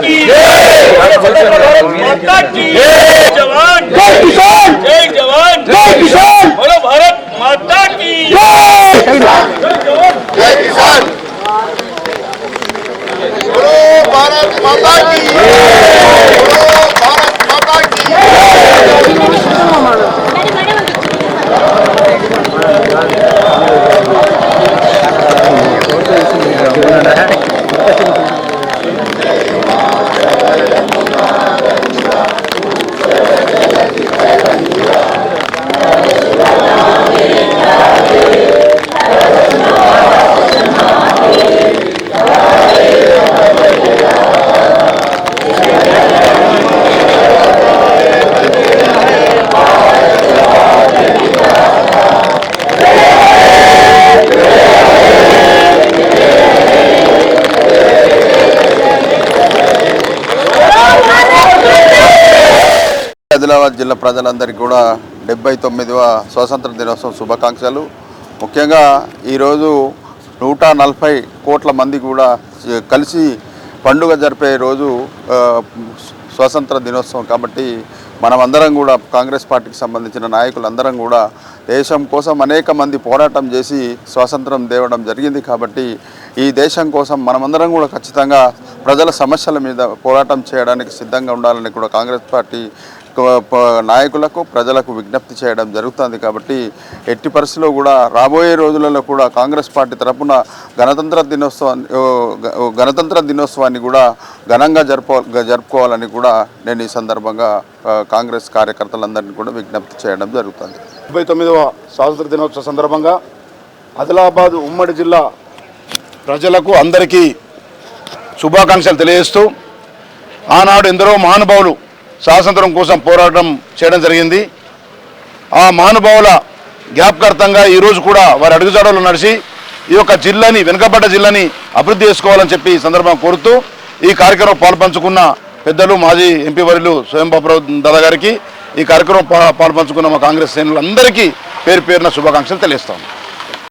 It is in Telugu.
की माता की जवान। जय किसान। जय जवान। जय किसान। बोलो भारत माता की। जय जय किसान। बोलो भारत माता की। बोलो भारत माता की। ఆదిలాబాద్ జిల్లా ప్రజలందరికీ కూడా డెబ్బై తొమ్మిదవ స్వాతంత్ర దినోత్సవం శుభాకాంక్షలు. ముఖ్యంగా ఈరోజు నూట నలభై కోట్ల మంది కూడా కలిసి పండుగ జరిపే రోజు స్వాతంత్ర దినోత్సవం కాబట్టి మనమందరం కూడా కాంగ్రెస్ పార్టీకి సంబంధించిన నాయకులందరం కూడా దేశం కోసం అనేక మంది పోరాటం చేసి స్వాతంత్రం తేవడం జరిగింది కాబట్టి ఈ దేశం కోసం మనమందరం కూడా ఖచ్చితంగా ప్రజల సమస్యల మీద పోరాటం చేయడానికి సిద్ధంగా ఉండాలని కూడా కాంగ్రెస్ పార్టీ నాయకులకు ప్రజలకు విజ్ఞప్తి చేయడం జరుగుతుంది కాబట్టి ఎట్టి పరిస్థితుల్లో కూడా రాబోయే రోజులలో కూడా కాంగ్రెస్ పార్టీ తరపున గణతంత్ర దినోత్సవాన్ని గణతంత్ర దినోత్సవాన్ని కూడా ఘనంగా జరుపు జరుపుకోవాలని కూడా నేను ఈ సందర్భంగా కాంగ్రెస్ కార్యకర్తలందరినీ కూడా విజ్ఞప్తి చేయడం జరుగుతుంది. డెబ్బై తొమ్మిదవ స్వాతంత్ర దినోత్సవ సందర్భంగా ఆదిలాబాద్ ఉమ్మడి జిల్లా ప్రజలకు అందరికీ శుభాకాంక్షలు తెలియజేస్తూ ఆనాడు ఎందరో మహానుభావులు స్వాతంత్రం కోసం పోరాటం చేయడం జరిగింది. ఆ మహానుభావుల జ్ఞాపకార్థంగా ఈరోజు కూడా వారి అడుగుజాడలు నడిచి ఈ యొక్క జిల్లాని వెనుకబడ్డ జిల్లాని అభివృద్ధి చేసుకోవాలని చెప్పి సందర్భం కోరుతూ ఈ కార్యక్రమం పాల్పంచుకున్న పెద్దలు మాజీ ఎంపీ వర్యులు స్వయం బాబురావు దాదా గారికి ఈ కార్యక్రమం పాల్పంచుకున్న మా కాంగ్రెస్ శ్రేణులందరికీ పేరు పేరున శుభాకాంక్షలు తెలియస్తాను